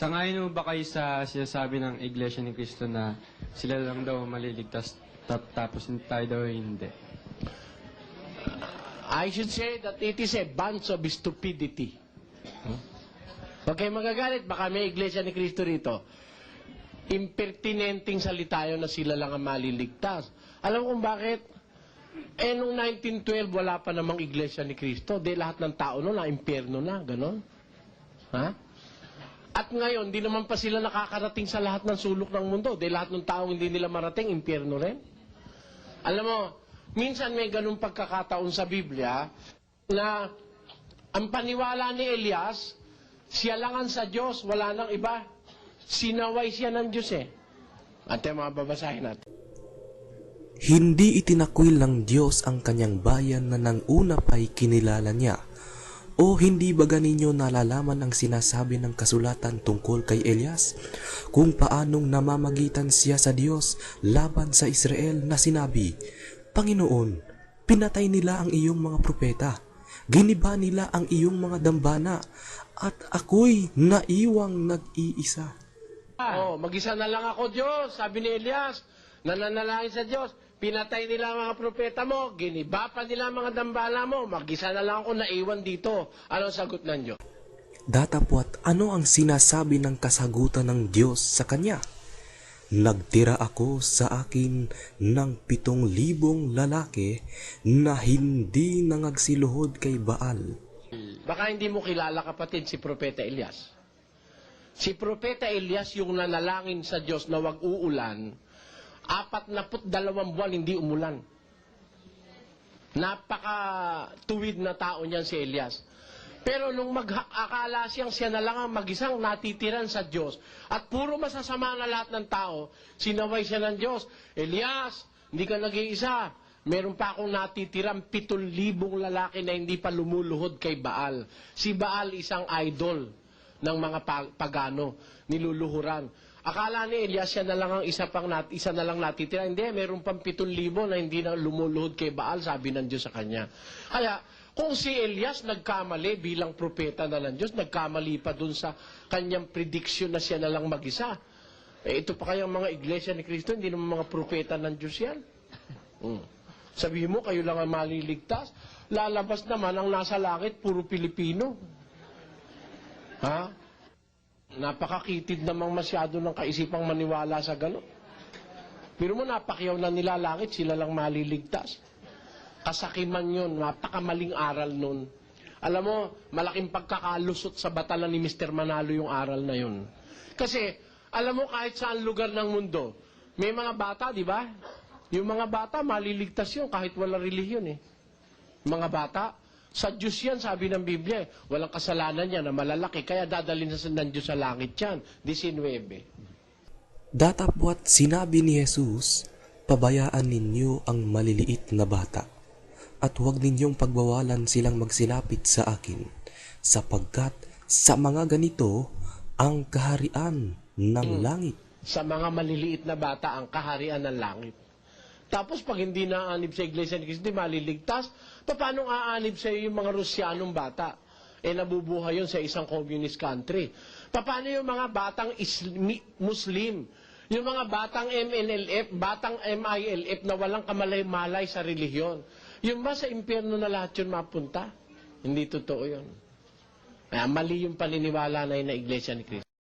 Sangayon mo ba kayo sa sinasabi ng Iglesia ni Cristo na sila lang daw maliligtas tap- tapos tayo daw hindi? I should say that it is a bunch of stupidity. Huwag kayong magagalit, baka may iglesia ni Kristo rito. Impertinenting salita yun na sila lang ang maliligtas. Alam kung bakit? Eh, noong 1912, wala pa namang iglesia ni Kristo. Di lahat ng tao noon na impyerno na, ganon. Ha? At ngayon, di naman pa sila nakakarating sa lahat ng sulok ng mundo. Di lahat ng taong hindi nila marating, impyerno rin. Alam mo, minsan may ganung pagkakataon sa Biblia na ang paniwala ni Elias, siya lang ang sa Diyos, wala nang iba. Sinaway siya ng Diyos eh. At yung mga babasahin natin. Hindi itinakwil ng Diyos ang kanyang bayan na nang una pa'y kinilala niya. O hindi ba ganinyo nalalaman ang sinasabi ng kasulatan tungkol kay Elias? Kung paanong namamagitan siya sa Diyos laban sa Israel na sinabi, Panginoon, pinatay nila ang iyong mga propeta, giniba nila ang iyong mga dambana, at ako'y naiwang nag-iisa. Oh, mag-isa na lang ako, Diyos. Sabi ni Elias, nananalangin sa Diyos. Pinatay nila ang mga propeta mo, giniba pa nila ang mga dambala mo, mag-isa na lang ako naiwan dito. Ano ang sagot ng Diyos? Datapwat ano ang sinasabi ng kasagutan ng Diyos sa kanya? Nagtira ako sa akin ng pitong libong lalaki na hindi nangagsiluhod kay Baal. Baka hindi mo kilala kapatid si Propeta Elias. Si Propeta Elias yung nanalangin sa Diyos na wag uulan, apat na put dalawang buwan hindi umulan. Napaka tuwid na tao niyan si Elias. Pero nung mag-akala siyang siya na lang ang mag-isang natitiran sa Diyos at puro masasama na lahat ng tao, sinaway siya ng Diyos. Elias, hindi ka nag-iisa. Meron pa akong natitirang pitong libong lalaki na hindi pa lumuluhod kay Baal. Si Baal isang idol ng mga pa- pagano, niluluhuran. Akala ni Elias siya na lang ang isa pang nat isa na lang natitira. Hindi, meron pang pitong libo na hindi na lumuluhod kay Baal, sabi ng Diyos sa kanya. Kaya, kung si Elias nagkamali bilang propeta na ng Diyos, nagkamali pa dun sa kanyang prediction na siya na lang mag-isa. Eh, ito pa kayang mga iglesia ni Kristo, hindi naman mga propeta ng Diyos yan. Mm. Sabihin mo, kayo lang ang maliligtas. Lalabas naman ang nasa langit, puro Pilipino. Ha? Napakakitid namang masyado ng kaisipang maniwala sa gano'n. Pero mo, napakyaw na nila langit, sila lang maliligtas. Kasakiman yun, napakamaling aral nun. Alam mo, malaking pagkakalusot sa batala ni Mr. Manalo yung aral na yun. Kasi, alam mo, kahit saan lugar ng mundo, may mga bata, di ba? Yung mga bata, maliligtas yun kahit wala relihiyon eh. Mga bata, sa Diyos yan, sabi ng Biblia, eh. walang kasalanan yan na malalaki, kaya dadalhin sa ng Diyos sa langit yan. 19. Datapwat sinabi ni Jesus, pabayaan ninyo ang maliliit na bata, at huwag ninyong pagbawalan silang magsilapit sa akin, sapagkat sa mga ganito ang kaharian ng langit. Sa mga maliliit na bata, ang kaharian ng langit. Tapos pag hindi naanib sa Iglesia ni Cristo, hindi maliligtas, paano aanib sa yung mga Rusyanong bata? Eh nabubuhay yun sa isang communist country. Paano yung mga batang Isli- Muslim? Yung mga batang MNLF, batang MILF na walang kamalay-malay sa relihiyon. Yung ba sa impyerno na lahat yun mapunta? Hindi totoo yun. Kaya mali yung paniniwala na yun na Iglesia ni Cristo.